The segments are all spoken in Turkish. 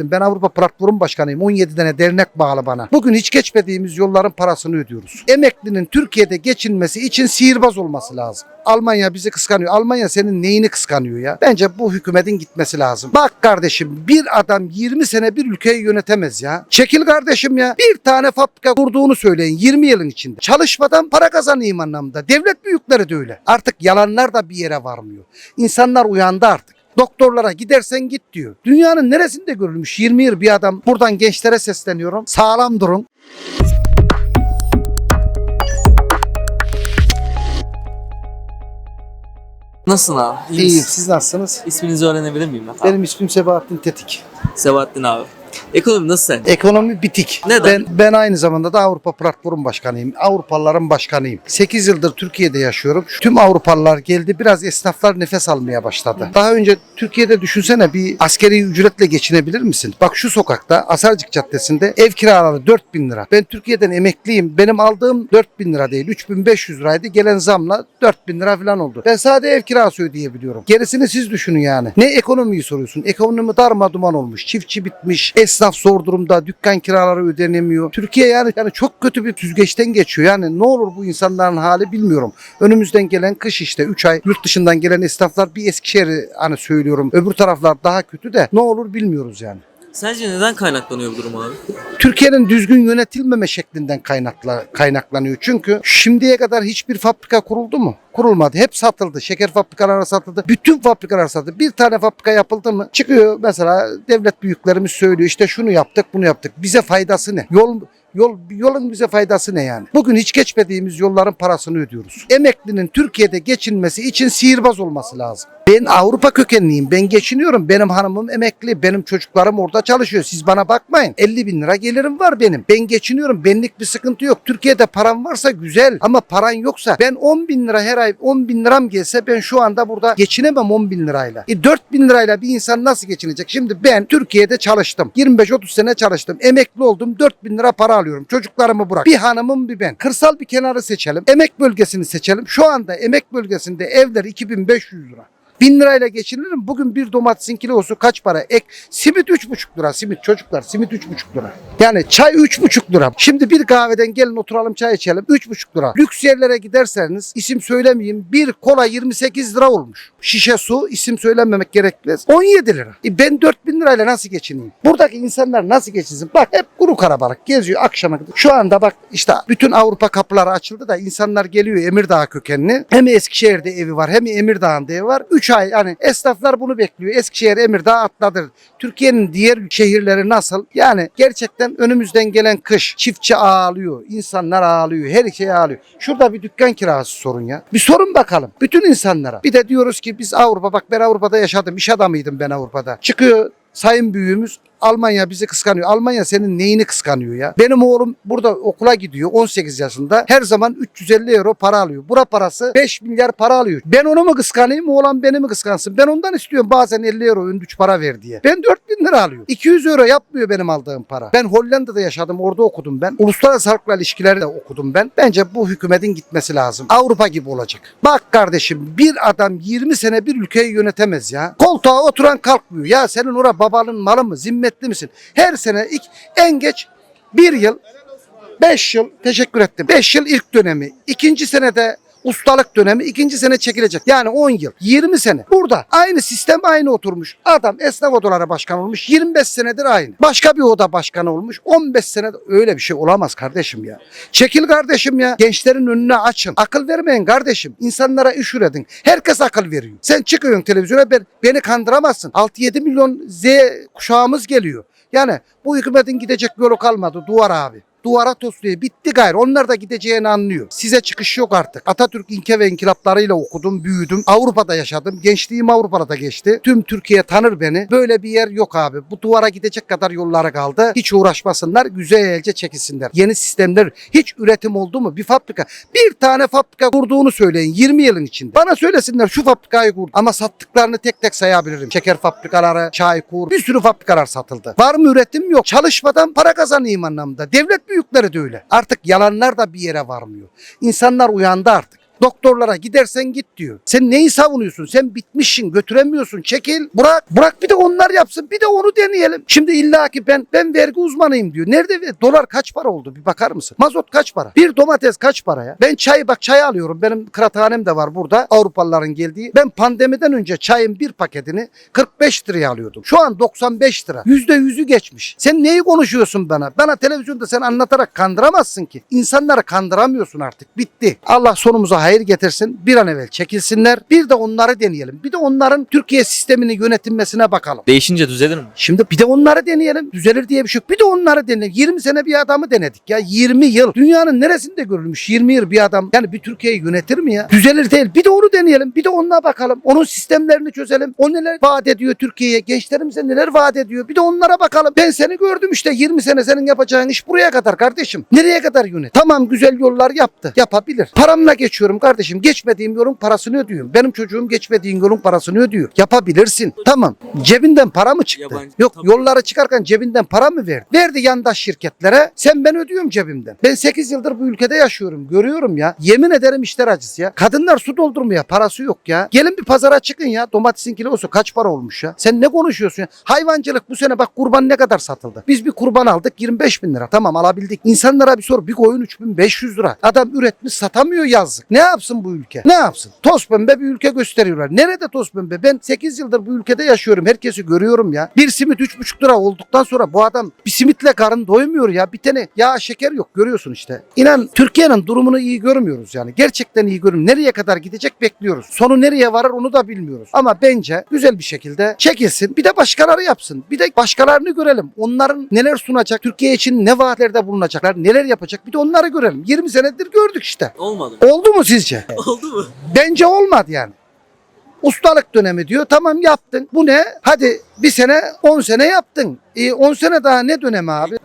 Ben Avrupa Platform Başkanıyım. 17 tane dernek bağlı bana. Bugün hiç geçmediğimiz yolların parasını ödüyoruz. Emeklinin Türkiye'de geçinmesi için sihirbaz olması lazım. Almanya bizi kıskanıyor. Almanya senin neyini kıskanıyor ya? Bence bu hükümetin gitmesi lazım. Bak kardeşim bir adam 20 sene bir ülkeyi yönetemez ya. Çekil kardeşim ya. Bir tane fabrika kurduğunu söyleyin 20 yılın içinde. Çalışmadan para kazanayım anlamda. Devlet büyükleri de öyle. Artık yalanlar da bir yere varmıyor. İnsanlar uyandı artık. Doktorlara gidersen git diyor. Dünyanın neresinde görülmüş 20 yıl bir adam. Buradan gençlere sesleniyorum. Sağlam durun. Nasılsın abi? İyi İyiyim. misin? Siz nasılsınız? İsminizi öğrenebilir miyim ben? Benim ismim Sebahattin Tetik. Sebahattin abi. Ekonomi nasıl sen? Ekonomi bitik. Neden? Ben, ben aynı zamanda da Avrupa Platform Başkanıyım. Avrupalıların başkanıyım. 8 yıldır Türkiye'de yaşıyorum. Tüm Avrupalılar geldi. Biraz esnaflar nefes almaya başladı. Daha önce Türkiye'de düşünsene bir askeri ücretle geçinebilir misin? Bak şu sokakta Asarcık Caddesi'nde ev kiraları 4000 lira. Ben Türkiye'den emekliyim. Benim aldığım 4000 lira değil. 3500 liraydı. Gelen zamla 4000 lira falan oldu. Ben sadece ev kirası ödeyebiliyorum. Gerisini siz düşünün yani. Ne ekonomiyi soruyorsun? Ekonomi darma duman olmuş. Çiftçi bitmiş. Esnaf zor durumda. Dükkan kiraları ödenemiyor. Türkiye yani yani çok kötü bir süzgeçten geçiyor. Yani ne olur bu insanların hali bilmiyorum. Önümüzden gelen kış işte 3 ay yurt dışından gelen esnaflar bir Eskişehir'i hani söylüyorum. Öbür taraflar daha kötü de ne olur bilmiyoruz yani. Sence neden kaynaklanıyor bu durum abi? Türkiye'nin düzgün yönetilmeme şeklinden kaynakla, kaynaklanıyor. Çünkü şimdiye kadar hiçbir fabrika kuruldu mu? Kurulmadı. Hep satıldı. Şeker fabrikaları satıldı. Bütün fabrikalar satıldı. Bir tane fabrika yapıldı mı? Çıkıyor mesela devlet büyüklerimiz söylüyor işte şunu yaptık bunu yaptık. Bize faydası ne? Yol Yol, yolun bize faydası ne yani? Bugün hiç geçmediğimiz yolların parasını ödüyoruz. Emeklinin Türkiye'de geçinmesi için sihirbaz olması lazım. Ben Avrupa kökenliyim. Ben geçiniyorum. Benim hanımım emekli. Benim çocuklarım orada çalışıyor. Siz bana bakmayın. 50 bin lira gelirim var benim. Ben geçiniyorum. Benlik bir sıkıntı yok. Türkiye'de param varsa güzel. Ama paran yoksa ben 10 bin lira her ay 10 bin liram gelse ben şu anda burada geçinemem 10 bin lirayla. E 4 bin lirayla bir insan nasıl geçinecek? Şimdi ben Türkiye'de çalıştım. 25-30 sene çalıştım. Emekli oldum. 4 bin lira para alıyorum. Çocuklarımı bırak. Bir hanımım bir ben. Kırsal bir kenarı seçelim. Emek bölgesini seçelim. Şu anda emek bölgesinde evler 2500 lira. Bin lirayla geçinilir mi? Bugün bir domatesin kilosu kaç para? Ek, simit üç buçuk lira. Simit çocuklar simit üç buçuk lira. Yani çay üç buçuk lira. Şimdi bir kahveden gelin oturalım çay içelim. Üç buçuk lira. Lüks yerlere giderseniz isim söylemeyeyim. Bir kola 28 lira olmuş. Şişe su isim söylenmemek gerekmez. 17 lira. E ben 4 bin lirayla nasıl geçineyim? Buradaki insanlar nasıl geçinsin? Bak hep kuru karabalık geziyor akşama kadar. Şu anda bak işte bütün Avrupa kapıları açıldı da insanlar geliyor Emirdağ kökenli. Hem Eskişehir'de evi var hem Emirdağ'ında evi var. 3 ay yani esnaflar bunu bekliyor. Eskişehir Emirdağ atladır. Türkiye'nin diğer şehirleri nasıl? Yani gerçekten önümüzden gelen kış. Çiftçi ağlıyor. insanlar ağlıyor. Her şey ağlıyor. Şurada bir dükkan kirası sorun ya. Bir sorun bakalım. Bütün insanlara. Bir de diyoruz ki biz Avrupa bak ben Avrupa'da yaşadım. İş adamıydım ben Avrupa'da. Çıkıyor sayın büyüğümüz Almanya bizi kıskanıyor. Almanya senin neyini kıskanıyor ya? Benim oğlum burada okula gidiyor 18 yaşında. Her zaman 350 euro para alıyor. Bura parası 5 milyar para alıyor. Ben onu mu kıskanayım oğlan beni mi kıskansın? Ben ondan istiyorum bazen 50 euro öndüç para ver diye. Ben 4000 lira alıyorum. 200 euro yapmıyor benim aldığım para. Ben Hollanda'da yaşadım orada okudum ben. Uluslararası halkla ilişkileri de okudum ben. Bence bu hükümetin gitmesi lazım. Avrupa gibi olacak. Bak kardeşim bir adam 20 sene bir ülkeyi yönetemez ya. Koltuğa oturan kalkmıyor. Ya senin ora babanın malı mı? Zimmetli misin? Her sene ilk en geç bir yıl 5 yıl teşekkür ettim. 5 yıl ilk dönemi. ikinci senede ustalık dönemi ikinci sene çekilecek. Yani 10 yıl. 20 sene. Burada aynı sistem aynı oturmuş. Adam esnaf odaları başkanı olmuş. 25 senedir aynı. Başka bir oda başkanı olmuş. 15 sene öyle bir şey olamaz kardeşim ya. Çekil kardeşim ya. Gençlerin önüne açın. Akıl vermeyin kardeşim. İnsanlara iş üretin. Herkes akıl veriyor. Sen çıkıyorsun televizyona ben, beni kandıramazsın. 6-7 milyon Z kuşağımız geliyor. Yani bu hükümetin gidecek yolu kalmadı. Duvar abi. Duvara tosluyor. Bitti gayrı. Onlar da gideceğini anlıyor. Size çıkış yok artık. Atatürk ilke ve inkılaplarıyla okudum, büyüdüm. Avrupa'da yaşadım. Gençliğim Avrupa'da geçti. Tüm Türkiye tanır beni. Böyle bir yer yok abi. Bu duvara gidecek kadar yollara kaldı. Hiç uğraşmasınlar. Güzelce çekilsinler. Yeni sistemler. Hiç üretim oldu mu? Bir fabrika. Bir tane fabrika kurduğunu söyleyin 20 yılın içinde. Bana söylesinler şu fabrikayı kur. Ama sattıklarını tek tek sayabilirim. Şeker fabrikaları, çay kur. Bir sürü fabrikalar satıldı. Var mı üretim? Yok. Çalışmadan para kazanayım anlamda. Devlet büyükleri de öyle. Artık yalanlar da bir yere varmıyor. İnsanlar uyandı artık. Doktorlara gidersen git diyor. Sen neyi savunuyorsun? Sen bitmişsin, götüremiyorsun. Çekil, bırak. Bırak bir de onlar yapsın. Bir de onu deneyelim. Şimdi illa ki ben ben vergi uzmanıyım diyor. Nerede dolar kaç para oldu? Bir bakar mısın? Mazot kaç para? Bir domates kaç para ya? Ben çayı bak çay alıyorum. Benim kıraathanem de var burada. Avrupalıların geldiği. Ben pandemiden önce çayın bir paketini 45 liraya alıyordum. Şu an 95 lira. %100'ü geçmiş. Sen neyi konuşuyorsun bana? Bana televizyonda sen anlatarak kandıramazsın ki. İnsanları kandıramıyorsun artık. Bitti. Allah sonumuza hayır getirsin. Bir an evvel çekilsinler. Bir de onları deneyelim. Bir de onların Türkiye sistemini yönetilmesine bakalım. Değişince düzelir mi? Şimdi bir de onları deneyelim. Düzelir diye bir şey yok. Bir de onları deneyelim. 20 sene bir adamı denedik ya. 20 yıl. Dünyanın neresinde görülmüş 20 yıl bir adam. Yani bir Türkiye'yi yönetir mi ya? Düzelir değil. Bir de onu deneyelim. Bir de onunla bakalım. Onun sistemlerini çözelim. O neler vaat ediyor Türkiye'ye? Gençlerimize neler vaat ediyor? Bir de onlara bakalım. Ben seni gördüm işte 20 sene senin yapacağın iş buraya kadar kardeşim. Nereye kadar yönet? Tamam güzel yollar yaptı. Yapabilir. Paramla geçiyorum kardeşim. Geçmediğim yolun parasını ödüyorum. Benim çocuğum geçmediğin yolun parasını ödüyor. Yapabilirsin. Tamam. Cebinden para mı çıktı? Yabancı- Yok tabii. yollara çıkarken cebinden para mı verdi? Verdi yandaş şirketlere. Sen ben ödüyorum cebimden. Ben 8 yıldır bu ülkede yaşıyorum. Görüyorum ya. Yemin ederim işler acısı ya. Kadınlar su doldurmuyor. Parası yok ya. Gelin bir pazara çıkın ya. Domatesin kilosu kaç para olmuş ya? Sen ne konuşuyorsun ya? Hayvancılık bu sene bak kurban ne kadar satıldı? Biz bir kurban aldık 25 bin lira. Tamam alabildik. İnsanlara bir sor. Bir koyun 3500 lira. Adam üretmiş satamıyor yazık. Ne yapsın bu ülke? Ne yapsın? Toz pembe bir ülke gösteriyorlar. Nerede toz pembe? Ben 8 yıldır bu ülkede yaşıyorum. Herkesi görüyorum ya. Bir simit 3,5 lira olduktan sonra bu adam bir simitle karın doymuyor ya. Bir tane yağ şeker yok görüyorsun işte. İnan Türkiye'nin durumunu iyi görmüyoruz yani. Gerçekten iyi görmüyoruz. Nereye kadar gidecek bekliyoruz. Sonu nereye varır onu da bilmiyoruz. Ama bence güzel bir şekilde çekilsin. Bir de başkaları yapsın. Bir de başkalarını görelim. Onların neler sunacak, Türkiye için ne vaatlerde bulunacaklar, neler yapacak bir de onları görelim. 20 senedir gördük işte. Olmadı? Oldu mu sizce? Oldu mu? Bence olmadı yani. Ustalık dönemi diyor. Tamam yaptın. Bu ne? Hadi bir sene 10 sene yaptın. E, 10 sene daha ne dönemi abi?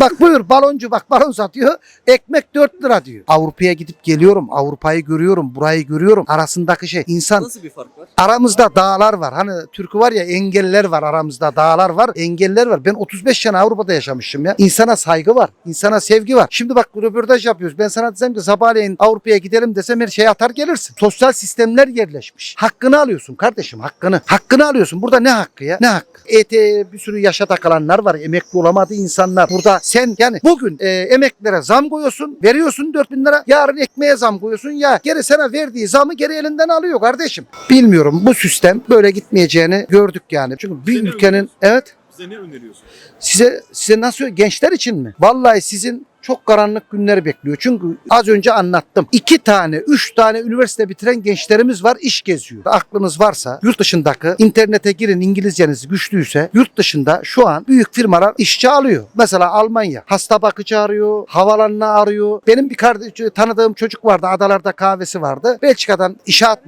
Bak buyur baloncu bak balon satıyor. Ekmek 4 lira diyor. Avrupa'ya gidip geliyorum. Avrupa'yı görüyorum. Burayı görüyorum. Arasındaki şey. insan Nasıl bir fark var? Aramızda dağlar var. Hani türkü var ya engeller var aramızda dağlar var engeller var. Ben 35 sene Avrupa'da yaşamışım ya. İnsana saygı var. insana sevgi var. Şimdi bak röportaj yapıyoruz. Ben sana desem ki sabahleyin Avrupa'ya gidelim desem her şey atar gelirsin. Sosyal sistemler yerleşmiş. Hakkını alıyorsun kardeşim hakkını. Hakkını alıyorsun. Burada ne hakkı ya? Ne hakkı? ET bir sürü yaşa takılanlar var. Emekli olamadı insanlar. Burada sen yani bugün e, emeklilere zam koyuyorsun. Veriyorsun 4000 lira. Yarın ekmeğe zam koyuyorsun. Ya geri sana verdiği zamı geri elinden alıyor kardeşim. Bilmiyorum bu sistem böyle gitmeyeceğini gördük yani. Çünkü bir ülkenin evet Bize ne öneriyorsun? size size nasıl gençler için mi? Vallahi sizin çok karanlık günler bekliyor. Çünkü az önce anlattım. İki tane, üç tane üniversite bitiren gençlerimiz var, iş geziyor. Aklınız varsa yurt dışındaki internete girin İngilizceniz güçlüyse yurt dışında şu an büyük firmalar işçi alıyor. Mesela Almanya hasta bakıcı arıyor, havalanını arıyor. Benim bir kardeş, tanıdığım çocuk vardı, adalarda kahvesi vardı. Belçika'dan inşaat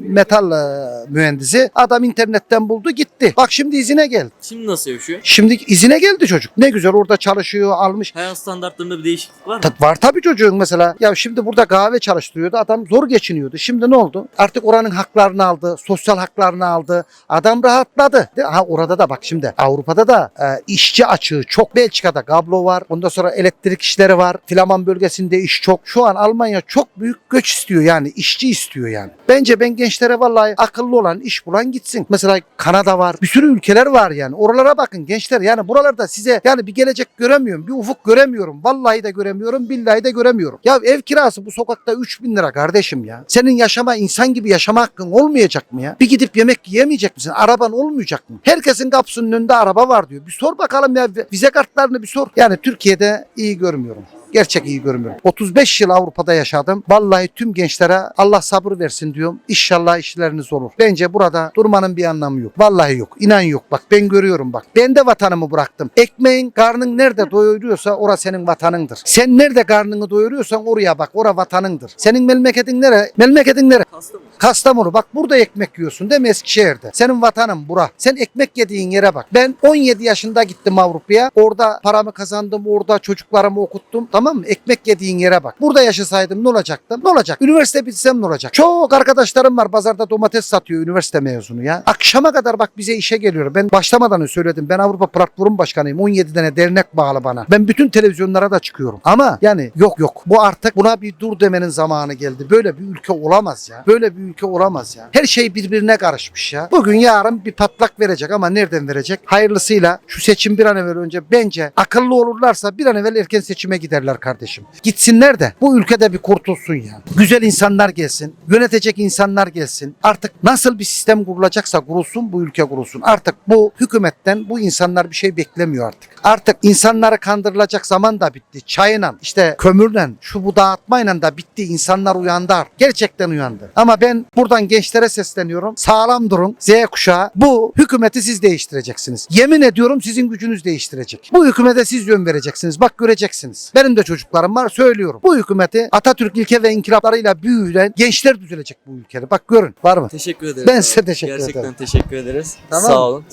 metal e, mühendisi. Adam internetten buldu gitti. Bak şimdi izine geldi. Şimdi nasıl yaşıyor? Şimdi izine geldi çocuk. Ne güzel orada çalışıyor, almış. Hayat standartlarında bir değişiklik var mı? Ta- Var tabii çocuğun mesela. Ya şimdi burada kahve çalıştırıyordu. Adam zor geçiniyordu. Şimdi ne oldu? Artık oranın haklarını aldı. Sosyal haklarını aldı. Adam rahatladı. Ha orada da bak şimdi Avrupa'da da e, işçi açığı çok. Belçika'da kablo var. Ondan sonra elektrik işleri var. Flaman bölgesinde iş çok. Şu an Almanya çok büyük göç istiyor yani. işçi istiyor yani. Bence ben gençlere vallahi akıllı olan iş bulan gitsin. Mesela Kanada var. Bir sürü ülkeler var yani. Oralara bakın gençler. Yani buralarda size yani bir gelecek göremiyorum. Bir ufuk göremiyorum. Vallahi de göremiyorum. Billahi de göremiyorum. Ya ev kirası bu sokakta 3000 lira kardeşim ya. Senin yaşama insan gibi yaşama hakkın olmayacak mı ya? Bir gidip yemek yiyemeyecek misin? Araban olmayacak mı? Herkesin kapısının önünde araba var diyor. Bir sor bakalım ya vize kartlarını bir sor. Yani Türkiye'de iyi görmüyorum. Gerçek iyi görmüyorum. 35 yıl Avrupa'da yaşadım. Vallahi tüm gençlere Allah sabır versin diyorum. İnşallah işleriniz olur. Bence burada durmanın bir anlamı yok. Vallahi yok. İnan yok. Bak ben görüyorum bak. Ben de vatanımı bıraktım. Ekmeğin karnın nerede doyuruyorsa orası senin vatanındır. Sen nerede karnını doyuruyorsan oraya bak. Ora vatanındır. Senin memleketin nere? Memleketin nere? Hasta mı? Kastamonu bak burada ekmek yiyorsun değil mi Eskişehir'de? Senin vatanın bura. Sen ekmek yediğin yere bak. Ben 17 yaşında gittim Avrupa'ya. Orada paramı kazandım. Orada çocuklarımı okuttum. Tamam mı? Ekmek yediğin yere bak. Burada yaşasaydım ne olacaktı? Ne olacak? Üniversite bitsem ne olacak? Çok arkadaşlarım var pazarda domates satıyor üniversite mezunu ya. Akşama kadar bak bize işe geliyor. Ben başlamadan söyledim. Ben Avrupa Platform Başkanıyım. 17 tane dernek bağlı bana. Ben bütün televizyonlara da çıkıyorum. Ama yani yok yok. Bu artık buna bir dur demenin zamanı geldi. Böyle bir ülke olamaz ya. Böyle bir ülke olamaz ya. Her şey birbirine karışmış ya. Bugün yarın bir patlak verecek ama nereden verecek? Hayırlısıyla şu seçim bir an evvel önce bence akıllı olurlarsa bir an evvel erken seçime giderler kardeşim. Gitsinler de bu ülkede bir kurtulsun ya. Güzel insanlar gelsin. Yönetecek insanlar gelsin. Artık nasıl bir sistem kurulacaksa kurulsun bu ülke kurulsun. Artık bu hükümetten bu insanlar bir şey beklemiyor artık. Artık insanları kandırılacak zaman da bitti. Çayla işte kömürle şu bu dağıtmayla da bitti. İnsanlar uyandı artık. Gerçekten uyandı. Ama ben buradan gençlere sesleniyorum. Sağlam durun. Z kuşağı bu hükümeti siz değiştireceksiniz. Yemin ediyorum sizin gücünüz değiştirecek. Bu hükümete siz yön vereceksiniz. Bak göreceksiniz. Benim de çocuklarım var söylüyorum. Bu hükümeti Atatürk ilke ve inkılaplarıyla büyüyen gençler düzelecek bu ülkede. Bak görün. Var mı? Teşekkür ederiz. Ben size teşekkür Gerçekten ederim. teşekkür ederiz. Tamam. Sağ olun.